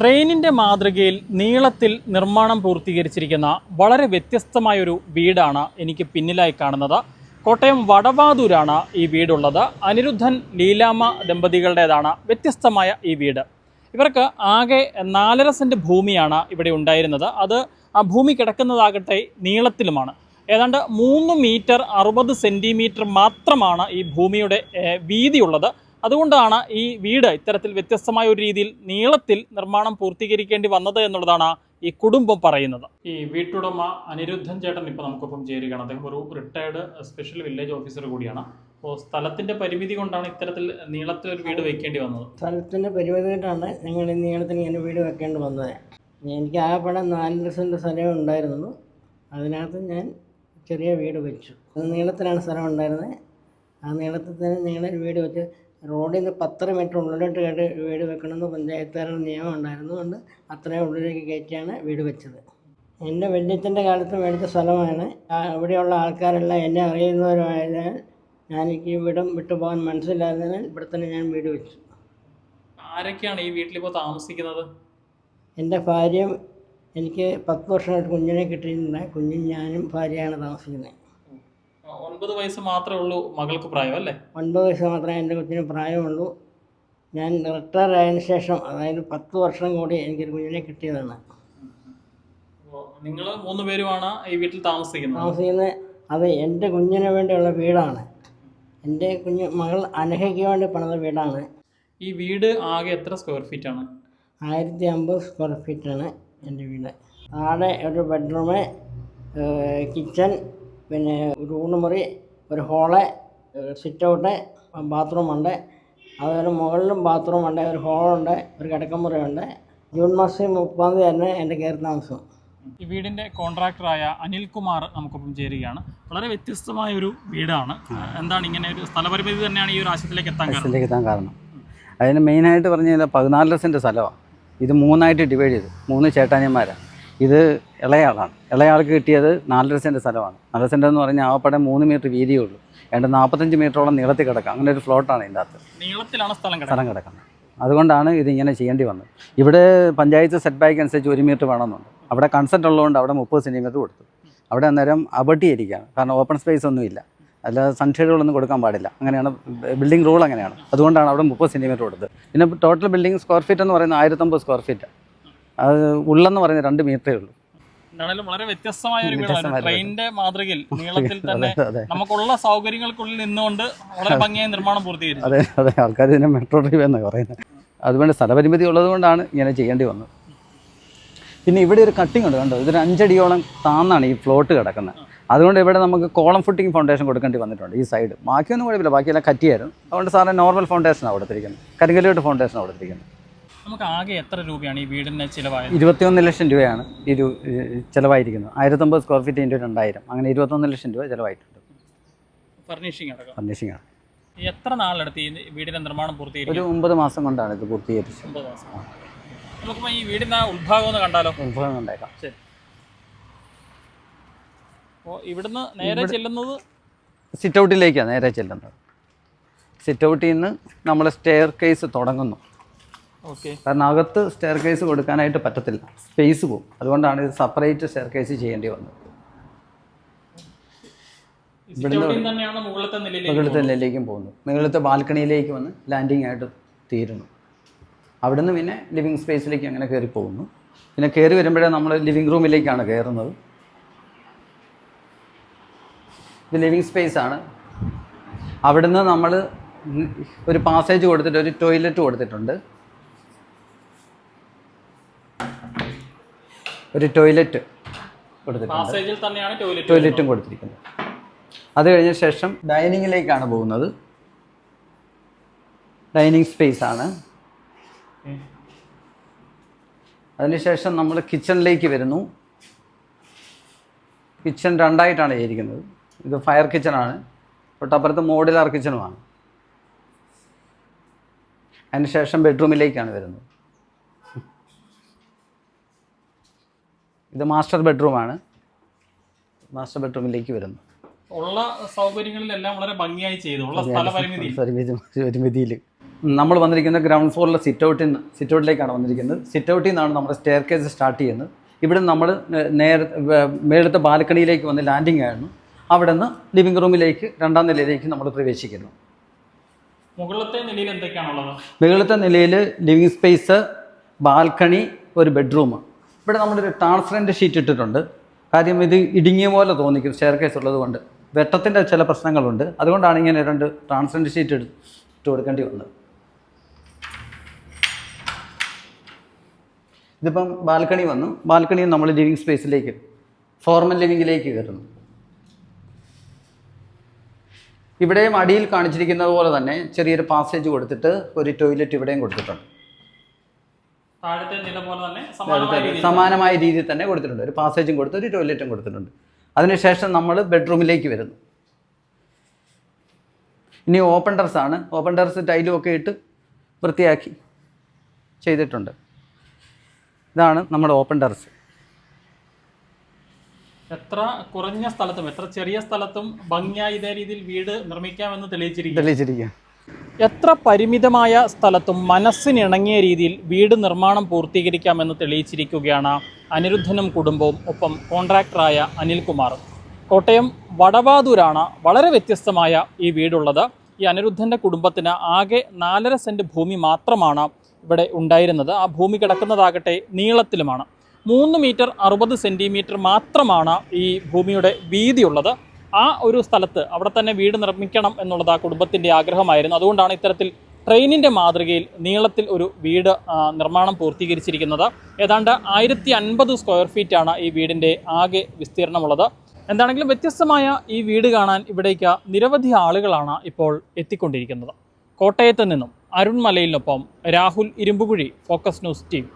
ട്രെയിനിന്റെ മാതൃകയിൽ നീളത്തിൽ നിർമ്മാണം പൂർത്തീകരിച്ചിരിക്കുന്ന വളരെ വ്യത്യസ്തമായൊരു വീടാണ് എനിക്ക് പിന്നിലായി കാണുന്നത്. കോട്ടയം വടവാതൂരാണ് ഈ വീടുള്ളത്. അനിരുദ്ധൻ ലീലാമ ദമ്പതികളുടേതാണ് വ്യത്യസ്തമായ ഈ വീട്. ഇവർക്ക് ആകെ നാലര സെന്റ് ഭൂമിയാണ് ഇവിടെ ഉണ്ടായിരുന്നത്. അത് ആ ഭൂമി കിടക്കുന്നതാകട്ടെ നീളത്തിലുമാണ്. ഏതാണ്ട് മൂന്ന് മീറ്റർ അറുപത് സെന്റിമീറ്റർ മാത്രമാണ് ഈ ഭൂമിയുടെ വീതിയുള്ളത്. അതുകൊണ്ടാണ് ഈ വീട് ഇത്തരത്തിൽ വ്യത്യസ്തമായ ഒരു രീതിയിൽ നീളത്തിൽ നിർമ്മാണം പൂർത്തീകരിക്കേണ്ടി വന്നത് എന്നുള്ളതാണ് ഈ കുടുംബം പറയുന്നത്. ഈ വീട്ടുടമ അനിരുദ്ധൻ ചേട്ടൻ ഇപ്പോൾ നമുക്കൊപ്പം ചേരുകയാണ്. അദ്ദേഹം ഒരു റിട്ടയർഡ് സ്പെഷ്യൽ വില്ലേജ് ഓഫീസർ കൂടിയാണ്. അപ്പോൾ സ്ഥലത്തിന്റെ പരിമിതി കൊണ്ടാണ് ഇത്തരത്തിൽ നീളത്തിൽ ഒരു വീട് വെക്കേണ്ടി വന്നത്. സ്ഥലത്തിന്റെ പരിമിതിയായിട്ടാണ് ഞങ്ങൾ ഈ നീളത്തിന് ഇങ്ങനെ വീട് വെക്കേണ്ടി വന്നത്. എനിക്ക് ആ പടം നാല് സെന്റ് സ്ഥലമേ ഉണ്ടായിരുന്നുള്ളൂ. അതിനകത്ത് ഞാൻ ചെറിയ വീട് വെച്ചു. അത് നീളത്തിലാണ് സ്ഥലം ഉണ്ടായിരുന്നത്. ആ നീളത്തിൽ തന്നെ ഞങ്ങൾ വീട് വെച്ച് റോഡിൽ നിന്ന് പത്തര മീറ്റർ ഉള്ളിലോട്ട് കയറി വീട് വെക്കണമെന്ന് പഞ്ചായത്തുകാരുടെ നിയമം ഉണ്ടായിരുന്നതുകൊണ്ട് അത്രയും ഉള്ളിലേക്ക് കയറ്റിയാണ് വീട് വെച്ചത്. എന്റെ വല്യച്ഛന്റെ കാലത്ത് മേടിച്ച സ്ഥലമാണ്. ഇവിടെയുള്ള ആൾക്കാരെല്ലാം എന്നെ അറിയുന്നവരായതിനാൽ ഞാൻ എനിക്ക് വീടും വിട്ടുപോകാൻ മനസ്സിലായതിനാൽ ഇവിടെ തന്നെ ഞാൻ വീട് വെച്ചു. ആരൊക്കെയാണ് ഈ വീട്ടിലിപ്പോൾ താമസിക്കുന്നത്? എന്റെ ഭാര്യയും എനിക്ക് പത്ത് വർഷമായിട്ട് കുഞ്ഞിനെ കിട്ടിയിട്ടുണ്ട്. കുഞ്ഞും ഞാനും ഭാര്യയാണ് താമസിക്കുന്നത്. ഒൻപത് വയസ്സ് മാത്രമേ ഉള്ളൂ മകൾക്ക് പ്രായം അല്ലേ? ഒൻപത് വയസ്സ് മാത്രമേ എന്റെ കൊച്ചിന് പ്രായമുള്ളൂ. ഞാൻ റിട്ടയർ ആയതിനു ശേഷം അതായത് പത്ത് വർഷം കൂടി എനിക്കൊരു കുഞ്ഞിനെ കിട്ടിയതാണ്. നിങ്ങൾ മൂന്ന് പേരുമാണ് ഈ വീട്ടിൽ താമസിക്കുന്നത്? താമസിക്കുന്നത്. അത് എന്റെ കുഞ്ഞിന് വേണ്ടിയുള്ള വീടാണ്. എന്റെ കുഞ്ഞ് മകൾ അനഹയ്ക്ക് വേണ്ടി പണിത വീടാണ്. ഈ വീട് ആകെ എത്ര സ്ക്വയർ ഫീറ്റ് ആണ്? ആയിരത്തി അമ്പത് സ്ക്വയർ ഫീറ്റാണ് എന്റെ വീട്. താഴെ ഒരു ബെഡ്റൂമ് കിച്ചൺ പിന്നെ ഒരു ഊണുമുറി ഒരു ഹോൾ സിറ്റ് ഔട്ട് ബാത്റൂമുണ്ട് അതുപോലെ മുകളിലും ബാത്റൂമുണ്ട് ഒരു ഹോളുണ്ട് ഒരു കിടക്കമുറിയുണ്ട് ജൂൺ മാസം മുപ്പതാം തീയതി തന്നെ എന്റെ കയറി താമസം ഈ വീടിന്റെ കോൺട്രാക്ടറായ അനിൽകുമാർ നമുക്കൊപ്പം ചേരുകയാണ്. വളരെ വ്യത്യസ്തമായ ഒരു വീടാണ്. എന്താണ് ഇങ്ങനെ ഒരു സ്ഥലപരിമിതി തന്നെയാണ് ഈ ഒരു ആശയത്തിലേക്ക് എത്താൻ കാരണം? ബസ്സിലേക്ക് എത്താൻ കാരണം. അതിന് മെയിനായിട്ട് പറഞ്ഞു കഴിഞ്ഞാൽ പതിനാലര സെന്റ് സ്ഥലമാണ് ഇത് മൂന്നായിട്ട് ഡിവൈഡ് ചെയ്തു. മൂന്ന് ചേട്ടാനിയന്മാരാണ് ഇത് ഇളയാളാണ്. ഇളയാൾക്ക് കിട്ടിയത് നാലര സെന്റ് സ്ഥലമാണ്. നാലര സെന്റ് എന്ന് പറഞ്ഞാൽ ആവപ്പടെ മൂന്ന് മീറ്റർ വീതിയേ ഉള്ളൂ. ഏതാണ്ട് നാൽപ്പത്തഞ്ച് മീറ്ററോളം നീളത്തിൽ കിടക്കാം. അങ്ങനെ ഒരു ഫ്ലോട്ടാണ് ഇതിന്റെ അകത്ത് നീളത്തിലാണ് സ്ഥലം സ്ഥലം കിടക്കുന്നത്. അതുകൊണ്ടാണ് ഇതിങ്ങനെ ചെയ്യേണ്ടി വന്നത്. ഇവിടെ പഞ്ചായത്ത് സെറ്റ് ബാക്ക് അനുസരിച്ച് ഒരു മീറ്റർ വേണമെന്നുണ്ട്. അവിടെ കൺസെന്റ് ഉള്ളതുകൊണ്ട് അവിടെ മുപ്പത് സെന്റിമീറ്റർ കൊടുത്തു. അവിടെ അന്നേരം അബട്ടിയിരിക്കുകയാണ്. കാരണം ഓപ്പൺ സ്പേസ് ഒന്നുമില്ല അല്ലാതെ സൺഷെയ്ഡുകളൊന്നും കൊടുക്കാൻ പാടില്ല. അങ്ങനെയാണ് ബിൽഡിംഗ് റൂൾ അങ്ങനെയാണ്. അതുകൊണ്ടാണ് അവിടെ മുപ്പത് സെന്റിമീറ്റർ കൊടുത്തത്. പിന്നെ ടോട്ടൽ ബിൽഡിംഗ് സ്ക്വയർ ഫീറ്റ് എന്ന് പറയുന്നത് ആയിരത്തമ്പത് സ്ക്വയർ ഫീറ്റ് അത് ഉള്ളെന്ന് പറയുന്ന രണ്ട് മീറ്ററേ ഉള്ളൂ. വളരെ വ്യത്യസ്തമായ ഒരു വീടാണ്. ട്രെയിനിന്റെ മാതൃകയിൽ നീളത്തിൽ തന്നെ നമുക്കുള്ള സൗകര്യങ്ങൾക്കുള്ളിൽ നിന്നുകൊണ്ട് വളരെ ഭംഗിയായി നിർമ്മാണം പൂർത്തീകരിച്ചു. അതെ അതെ. ആൾക്കാർ ഇതിനെ മെട്രോ ഡ്രൈവ് എന്നാണ് പറയുന്നത്. അതുകൊണ്ട് സ്ഥലപരിമിതി ഉള്ളത് കൊണ്ടാണ് ഇങ്ങനെ ചെയ്യേണ്ടി വന്നത്. പിന്നെ ഇവിടെ ഒരു കട്ടിംഗ് ഉണ്ട് കണ്ടോ? ഇതൊരു അഞ്ചടിയോളം താന്നാണ് ഈ ഫ്ലോട്ട് കിടക്കുന്നത്. അതുകൊണ്ട് ഇവിടെ നമുക്ക് കോളം ഫുട്ടിങ് ഫൗണ്ടേഷൻ കൊടുക്കേണ്ടി വന്നിട്ടുണ്ട് ഈ സൈഡ് ബാക്കിയൊന്നും കുഴപ്പമില്ല. ബാക്കിയെല്ലാം കറ്റിയായിരുന്നു. അതുകൊണ്ട് സാറിന് നോർമൽ ഫൗണ്ടേഷനാണ് കൊടുത്തിരിക്കുന്നത്. കരിങ്കല്ലോട്ട് ഫൗണ്ടേഷനാണ് കൊടുത്തിരിക്കുന്നത്. നമുക്ക് ആകെ എത്ര രൂപയാണ് ഈ വീടിന് ചിലവായത്? ഇരുപത്തിയൊന്ന് ലക്ഷം രൂപയാണ് ഈ രൂ ചിലവായിരിക്കുന്നത്. ആയിരത്തൊമ്പത് സ്ക്വയർ ഫീറ്റ് ഇന്റു രണ്ടായിരം അങ്ങനെ ഇരുപത്തൊന്ന് ലക്ഷം രൂപ ചിലവായിട്ടുണ്ട്. ഫർണിഷിംഗ് അടക്കം. ഫർണിഷിംഗ് ആണ്. എത്ര നാളെടുത്ത് ഈ വീടിന്റെ നിർമ്മാണം പൂർത്തീകരിക്കും? ഒരു ഒമ്പത് മാസം കൊണ്ടാണ് ഇത് പൂർത്തീകരിച്ചത്. ഒമ്പത് മാസം. നമുക്കിപ്പോൾ ഈ വീടിന്റെ ഉത്ഭാഗം ഒന്ന് കണ്ടാലോ? ഉത്ഭാഗം കണ്ടേക്കാം ശരി. അപ്പോൾ ഇവിടുന്ന് നേരെ ചെല്ലുന്നത്? സിറ്റ് ഔട്ടിലേക്കാണ് നേരെ ചെല്ലുന്നത്. സിറ്റ് ഔട്ടിൽ നിന്ന് നമ്മൾ സ്റ്റെയർ കേസ് തുടങ്ങുന്നു. കാരണം അകത്ത് സ്റ്റെയർ കേസ് കൊടുക്കാനായിട്ട് പറ്റത്തില്ല. സ്പേസ് പോകും അതുകൊണ്ടാണ് ഇത് സെപ്പറേറ്റ് സ്റ്റെയർ കേസ് ചെയ്യേണ്ടി വന്നത്. തന്നെയാണ് മുകളിലത്തെ നിലയിലേക്ക് മുകളിലത്തെ നിലയിലേക്കും പോകുന്നു. മുകളിലത്തെ ബാൽക്കണിയിലേക്ക് വന്ന് ലാൻഡിങ് ആയിട്ട് തീരുന്നു അവിടുന്ന് പിന്നെ ലിവിങ് സ്പേസിലേക്ക് അങ്ങനെ കയറി പോകുന്നു. പിന്നെ കയറി വരുമ്പോഴേ നമ്മൾ ലിവിങ് റൂമിലേക്കാണ് കയറുന്നത് ഇത് ലിവിങ് സ്പേസ് ആണ്. അവിടുന്ന് നമ്മൾ ഒരു പാസേജ് കൊടുത്തിട്ട് ഒരു ടോയ്ലറ്റ് കൊടുത്തിട്ടുണ്ട്. ഒരു ടോയ്ലറ്റ് കൊടുത്തിട്ടുണ്ട്. ടോയ്ലറ്റും കൊടുത്തിരിക്കുന്നത്. അത് കഴിഞ്ഞ ശേഷം ഡൈനിങ്ങിലേക്കാണ് പോകുന്നത്. ഡൈനിങ് സ്പേസ് ആണ്. അതിനുശേഷം നമ്മൾ കിച്ചണിലേക്ക് വരുന്നു. കിച്ചൺ രണ്ടായിട്ടാണ് ചെയ്തിരിക്കുന്നത്. ഇത് ഫയർ കിച്ചണാണ് തൊട്ടപ്പുറത്ത് മോഡുലാർ കിച്ചണുമാണ് അതിനുശേഷം ബെഡ്റൂമിലേക്കാണ് വരുന്നത്. ഇത് മാസ്റ്റർ ബെഡ്റൂമാണ്. മാസ്റ്റർ ബെഡ്റൂമിലേക്ക് വരുന്നു. ഉള്ള സൗകര്യങ്ങളിലെല്ലാം വളരെ ഭംഗിയായി ചെയ്തു. ഉള്ള സ്ഥല പരിമിതിയിൽ നമ്മൾ വന്നിരിക്കുന്ന ഗ്രൗണ്ട് ഫ്ലോറിലെ സിറ്റ് ഔട്ടിൽ നിന്ന് സിറ്റ് ഔട്ടിലേക്കാണ് വന്നിരിക്കുന്നത്. സിറ്റ് ഔട്ടിൽ നിന്നാണ് നമ്മുടെ സ്റ്റെയർ കേസ് സ്റ്റാർട്ട് ചെയ്യുന്നത് ഇവിടെ നമ്മൾ നേരെ മേളത്തെ ബാൽക്കണിയിലേക്ക് വന്ന് ലാൻഡിംഗ് ആയിരുന്നു. അവിടെ നിന്ന് ലിവിംഗ് റൂമിലേക്ക് രണ്ടാം നിലയിലേക്ക് നമ്മൾ പ്രവേശിക്കുന്നു. മുകളിലത്തെ നിലയിൽ എന്തൊക്കെയാണുള്ളത്? മുകളിലത്തെ നിലയിൽ ലിവിങ് സ്പേസ് ബാൽക്കണി ഒരു ബെഡ്റൂം ഇവിടെ നമ്മളൊരു ട്രാൻസ്പെറന്റ് ഷീറ്റ് ഇട്ടിട്ടുണ്ട്. കാര്യം ഇത് ഇടുങ്ങിയ പോലെ തോന്നിക്കും ഷെയർ കേസ് ഉള്ളത് കൊണ്ട്. വെട്ടത്തിന്റെ ചില പ്രശ്നങ്ങളുണ്ട്. അതുകൊണ്ടാണ് ഇങ്ങനെ രണ്ട് ട്രാൻസ്പെറന്റ് ഷീറ്റ് ഇട്ട് കൊടുക്കേണ്ടി വന്നത്. ഇതിപ്പം ബാൽക്കണി വന്നു. ബാൽക്കണി നമ്മൾ ലിവിങ് സ്പേസിലേക്ക് ഫോർമൽ ലിവിങ്ങിലേക്ക് കയറുന്നു. ഇവിടെയും അടിയിൽ കാണിച്ചിരിക്കുന്നത് പോലെ തന്നെ ചെറിയൊരു പാസേജ് കൊടുത്തിട്ട് ഒരു ടോയ്ലറ്റ് ഇവിടെയും കൊടുത്തിട്ടുണ്ട്. താഴത്തെ നില പോലെ തന്നെ സമാനമായ രീതിയിൽ തന്നെ കൊടുത്തിട്ടുണ്ട്. ഒരു പാസേജും കൊടുത്ത് ഒരു ടോയ്ലറ്റും കൊടുത്തിട്ടുണ്ട്. അതിനുശേഷം നമ്മൾ ബെഡ്റൂമിലേക്ക് വരുന്നു. ഇനി ഓപ്പൺ ടെറസ് ആണ്. ഓപ്പൺ ടെറസ് ടൈലും ഒക്കെ ഇട്ട് വൃത്തിയാക്കി ചെയ്തിട്ടുണ്ട്. ഇതാണ് നമ്മുടെ ഓപ്പൺ ടെറസ് എത്ര കുറഞ്ഞ സ്ഥലത്തും എത്ര ചെറിയ സ്ഥലത്തും ഭംഗിയായി ഇതേ രീതിയിൽ വീട് നിർമ്മിക്കാമെന്ന് തെളിയിച്ചിരിക്കുക തെളിയിച്ചിരിക്കുക എത്ര പരിമിതമായ സ്ഥലത്തും മനസ്സിനിണങ്ങിയ രീതിയിൽ വീട് നിർമ്മാണം പൂർത്തീകരിക്കാമെന്ന് തെളിയിച്ചിരിക്കുകയാണ് അനിരുദ്ധനും കുടുംബവും ഒപ്പം കോൺട്രാക്ടറായ അനിൽകുമാർ. കോട്ടയം വടവാതൂരാണ് വളരെ വ്യത്യസ്തമായ ഈ വീടുള്ളത്. ഈ അനിരുദ്ധന്റെ കുടുംബത്തിന് ആകെ നാലര സെന്റ് ഭൂമി മാത്രമാണ് ഇവിടെ ഉണ്ടായിരുന്നത്. ആ ഭൂമി കിടക്കുന്നതാകട്ടെ നീളത്തിലുമാണ്. മൂന്ന് മീറ്റർ അറുപത് സെന്റിമീറ്റർ മാത്രമാണ് ഈ ഭൂമിയുടെ വീതിയുള്ളത്. ആ ഒരു സ്ഥലത്ത് അവിടെ തന്നെ വീട് നിർമ്മിക്കണം എന്നുള്ളത് ആ കുടുംബത്തിന്റെ ആഗ്രഹമായിരുന്നു. അതുകൊണ്ടാണ് ഇത്തരത്തിൽ ട്രെയിനിന്റെ മാതൃകയിൽ നീളത്തിൽ ഒരു വീട് നിർമ്മാണം പൂർത്തീകരിച്ചിരിക്കുന്നത്. ഏതാണ്ട് ആയിരത്തി അൻപത് സ്ക്വയർ ഫീറ്റാണ് ഈ വീടിന്റെ ആകെ വിസ്തീർണമുള്ളത്. എന്താണെങ്കിലും വ്യത്യസ്തമായ ഈ വീട് കാണാൻ ഇവിടേക്ക് നിരവധി ആളുകളാണ് ഇപ്പോൾ എത്തിക്കൊണ്ടിരിക്കുന്നത്. കോട്ടയത്ത് നിന്നും അരുൺമലയിൽ മലയിലിനൊപ്പം Rahul Irumbukuzhi focus news team.